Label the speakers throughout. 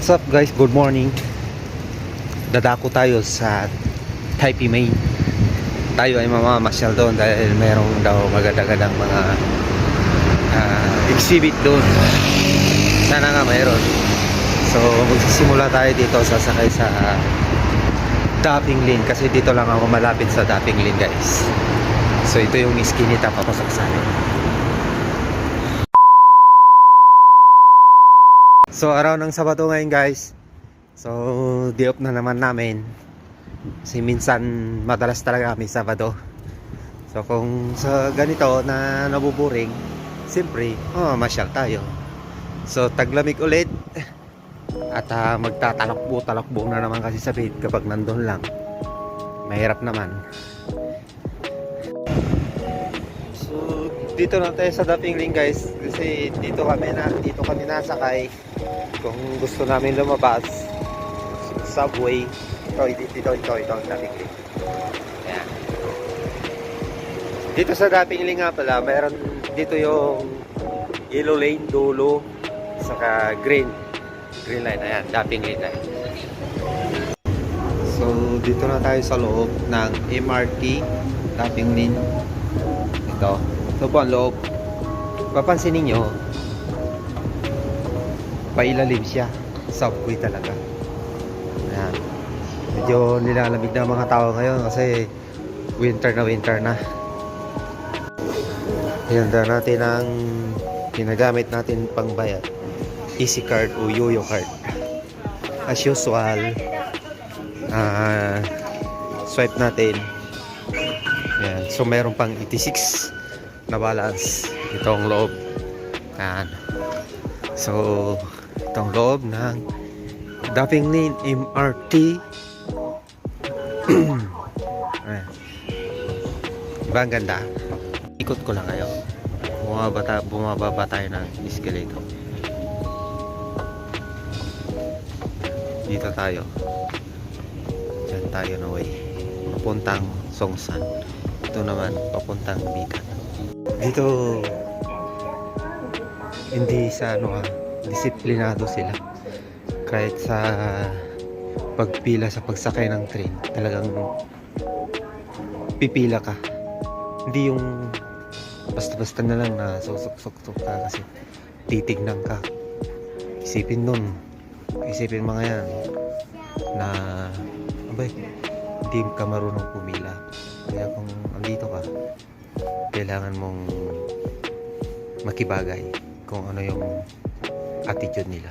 Speaker 1: What's up guys? Good morning. Dadako tayo sa Taipei, Maine. Tayo ay mamamasyal doon dahil merong daw magandang mga ah, exhibit doon. Sana nga mayroon. So magsisimula tayo dito sasakay sa Dapping Lane kasi dito lang ako malapit sa Dapping Lane guys. So ito yung iskinita papasok sa amin. So araw ng Sabado ngayon guys. So day off na naman namin. Kasi minsan madalas talaga kami Sabado. So kung sa ganito na nabuburing, siyempre, oh, masyal tayo. So taglamig ulit. At ah, magtatalakbo-talakbo na naman kasi sa bed kapag nandun lang. Mahirap naman. So dito na tayo sa Dapping Lane guys kasi dito kami na dito kami nasakay kung gusto namin lumabas subway. Ito ito ito ito, ang Lane Ayan. dito sa Dapping Lane nga pala mayroon dito yung yellow lane dulo saka green. Green line ayan Dapping Lane yan. so dito na tayo sa loob ng MRT Dapping Lane. Ito. Ito po ang loob. Papansin ninyo pailalim siya. Subway talaga. Ayan. Medyo nilalamig na mga tao ngayon kasi winter na winter na. Handa natin ang ginagamit natin pang bayad. Easy card o yoyo card. As usual ah swipe natin. Ayan. So meron pang 86 na balance. Itong loob. Ayan. So itong loob ng Dapping Lane MRT. Ayan. Diba ang ganda? Ikot ko lang kayo. Bumaba, ta- bumababa tayo ng escalator. Dito tayo. Diyan tayo na way. Papuntang Songsan. Ito naman, papuntang Bikan. Dito, hindi sa ano ha, disiplinado sila. Kahit sa pagpila sa pagsakay ng train, talagang pipila ka. Hindi yung basta-basta na lang na susok-sok ka kasi titignan ka. Isipin nun, isipin mga yan na abay, hindi ka marunong pumila. Kaya kung andito ka, kailangan mong makibagay kung ano yung attitude nila.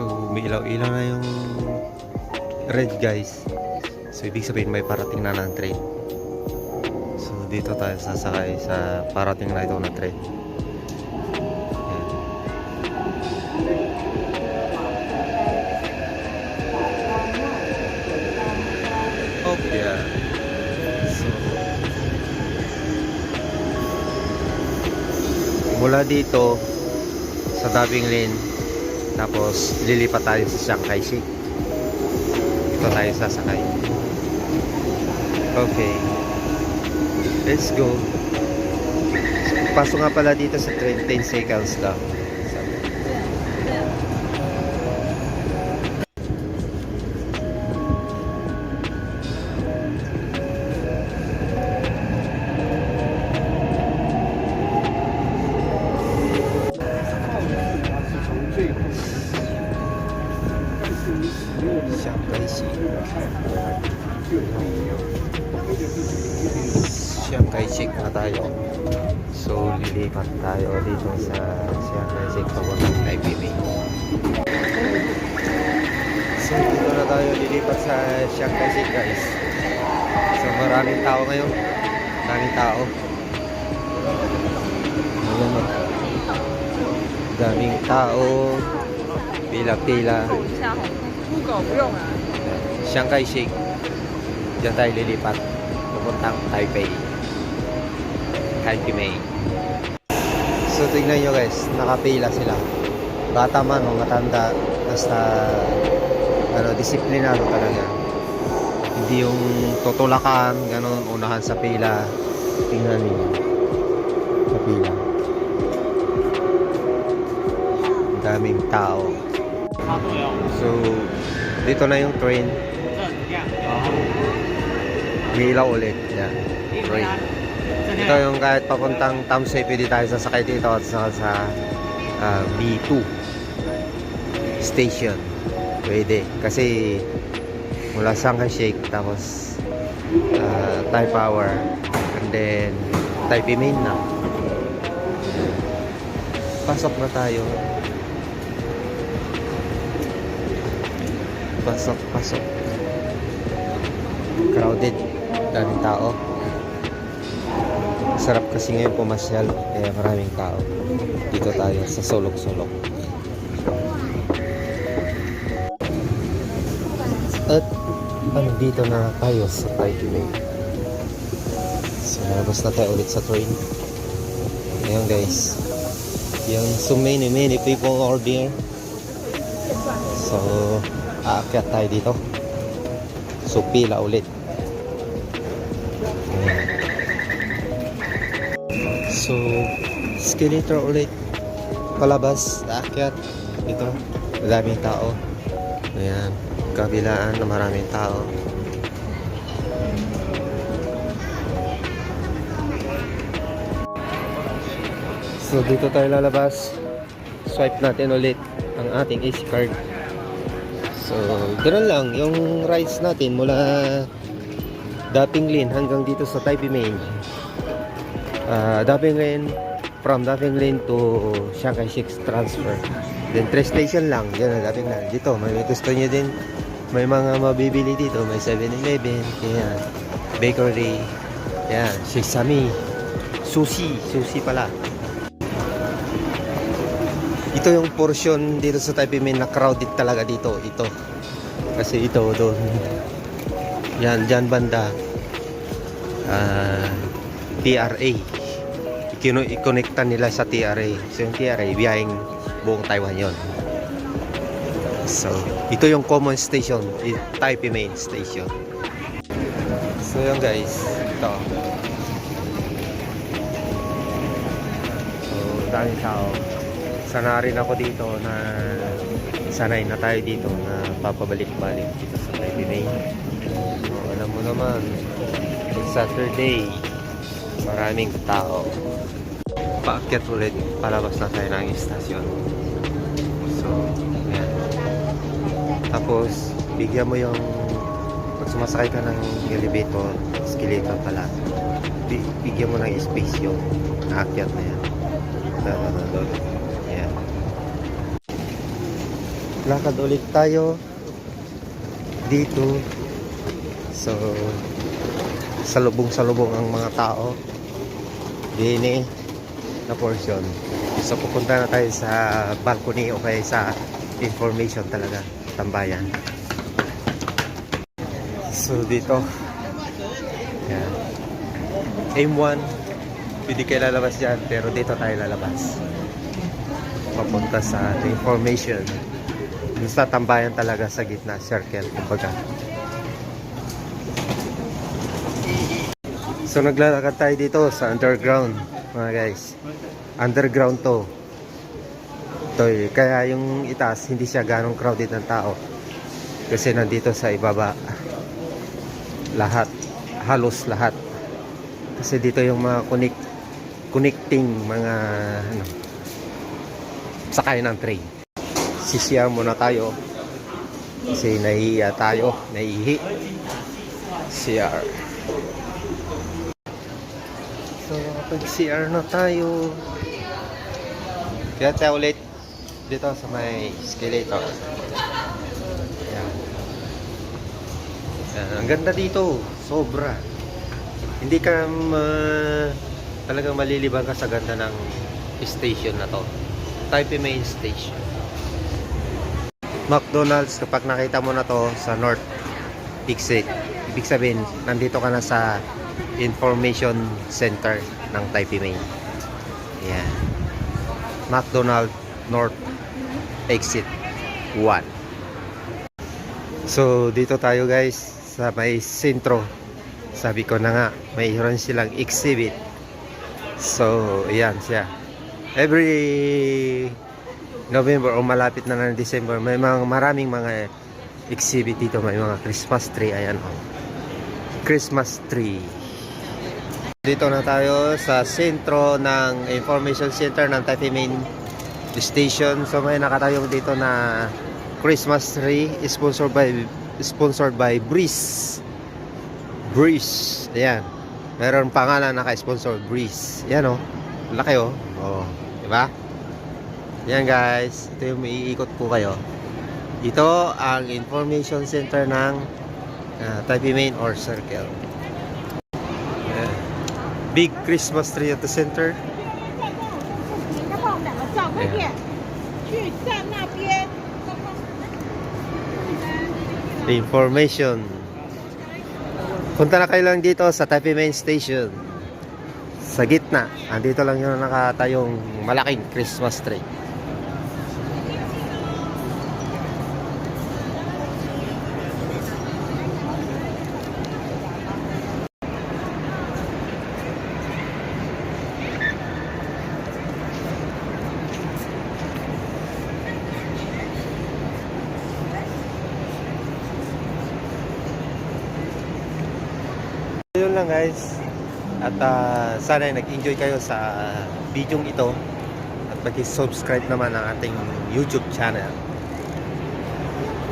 Speaker 1: So, may ilaw-ilaw na yung red guys. So, ibig sabihin may parating na ng train. So, dito tayo sasakay sa parating na ito na train. Oh, yeah. So, mula dito sa Dapping Lane. Tapos lilipat tayo sa Shanghai Shik ito tayo sasakay okay. Let's go. Pasok nga pala dito sa train. 10 seconds lang Shanghai Shik Shanghai Shik na so lilipat tayo dito sa Shanghai Shik papuntang Bay so dito na tayo lilipat sa Shanghai Shik guys. So maraming tao ngayon. Maraming tao. Ayan o. daming tao. Pila-pila Shanghai Shake. Diyan tayo lilipat. Pupuntang Taipei. Taipei. So tignan nyo guys, nakapila sila. Bata man o matanda, basta ano, disiplinado talaga. Hindi yung tutulakan, ganun, unahan sa pila. Tingnan niyo. Sa pila. daming tao. So, dito na yung train. Hilaw ulit. Yan. Train. Ito yung kahit papuntang Tamsay, pwede tayo sasakay dito at saka sa ah, B2 station. Pwede. Kasi mula Shanghai Shake tapos uh, Thai Power and then Taipei Main na. Pasok na tayo. Pasok, pasok. Crowded. Daming tao. Sarap kasi ngayon pumasyal. Kaya maraming tao. Dito tayo sa Solok-Solok. At andito na tayo sa Taipei. So, labas na tayo ulit sa train. Ayan guys. Yan, so many, many people are there. So, aakyat tayo dito. So, ulit. So, escalator ulit. Palabas, aakyat. Ito, madaming tao. Ayan, kabilaan na maraming tao. So dito tayo lalabas. Swipe natin ulit ang ating AC card. So, ganoon lang. Yung rides natin mula Daping Lane hanggang dito sa Taipei Main. Ah, Daping Lane, from Daping Lane to Shanghai Shik transfer. Then, train station lang. Yan ang Daping Lane. Dito, may gusto nyo din. May mga mabibili dito. May 7-Eleven. Kaya, bakery. Yan, Shisami. Sushi. Sushi pala. Ito yung portion dito sa Taipei Main na crowded talaga dito. Ito. Kasi ito doon. Yan, dyan banda. Ah, TRA. Ikino, i-connectan nila sa TRA. So yung TRA, biyaheng buong Taiwan yon. So, ito yung common station. i- Taipei Main Station. So yun guys. Ito. So, daming tao sana rin ako dito na sanay na tayo dito na papabalik-balik dito sa Taipei Main. So, alam mo naman, Saturday, maraming tao. Paakyat ulit, palabas na tayo ng istasyon. So, yan. Tapos, bigyan mo yung pag sumasakay ka ng elevator, escalator pala, bi- bigyan mo ng space yung naakyat na yan. Doon, Ayan. Lakad ulit tayo dito. So, salubong-salubong ang mga tao. Dini na portion. So, pupunta na tayo sa balcony o kaya sa information talaga. Tambayan. So, dito. Ayan. Aim 1. Pwede kayo lalabas dyan, pero dito tayo lalabas papunta sa information sa tambayan talaga sa gitna circle kumbaga. So naglalakad tayo dito sa underground mga guys. Underground to. To eh. kaya yung itaas hindi siya ganong crowded ng tao. Kasi nandito sa ibaba. Lahat. Halos lahat. Kasi dito yung mga connect connecting mga ano sakay ng train. Sisiya muna tayo. Kasi nahihiya tayo. Nahihi. CR. So, kapag CR na tayo, kaya tayo ulit dito sa may escalator. Ayan. Ang ganda dito. Sobra. Hindi ka talagang malilibang ka sa ganda ng station na to. Taipei Main Station. McDonald's, kapag nakita mo na to sa North Exit, ibig sabihin, nandito ka na sa Information Center ng Taipei Main. Ayan. McDonald's North Exit 1. So, dito tayo guys sa may sentro. Sabi ko na nga, mayroon silang exhibit. So, ayan siya every November o malapit na ng December, may mga maraming mga exhibit dito. May mga Christmas tree. Ayan oh. Christmas tree. Dito na tayo sa sentro ng information center ng Taipei Main Station. So may nakatayong dito na Christmas tree sponsored by sponsored by Breeze. Breeze. Ayan. Meron pangalan naka-sponsor Breeze. Ayan oh. Laki oh. Oh, di ba? Yan guys, ito yung maiikot po kayo. Ito ang information center ng uh, Taipei Main or Circle. Uh, big Christmas tree at the center.
Speaker 2: Yeah.
Speaker 1: Information. Punta na kayo lang dito sa Taipei Main Station. Sa gitna, andito lang yung nakatayong malaking Christmas tree. Lang guys. At ah, sana nag-enjoy kayo sa video ito. At pag-subscribe naman ang ating YouTube channel.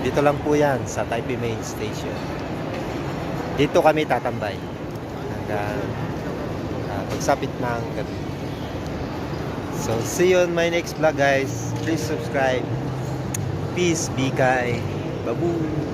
Speaker 1: Dito lang po yan sa Taipei Main Station. Dito kami tatambay. Hanggang ah, pagsapit ng gabi. So, see you on my next vlog guys. Please subscribe. Peace, be kind. Babu!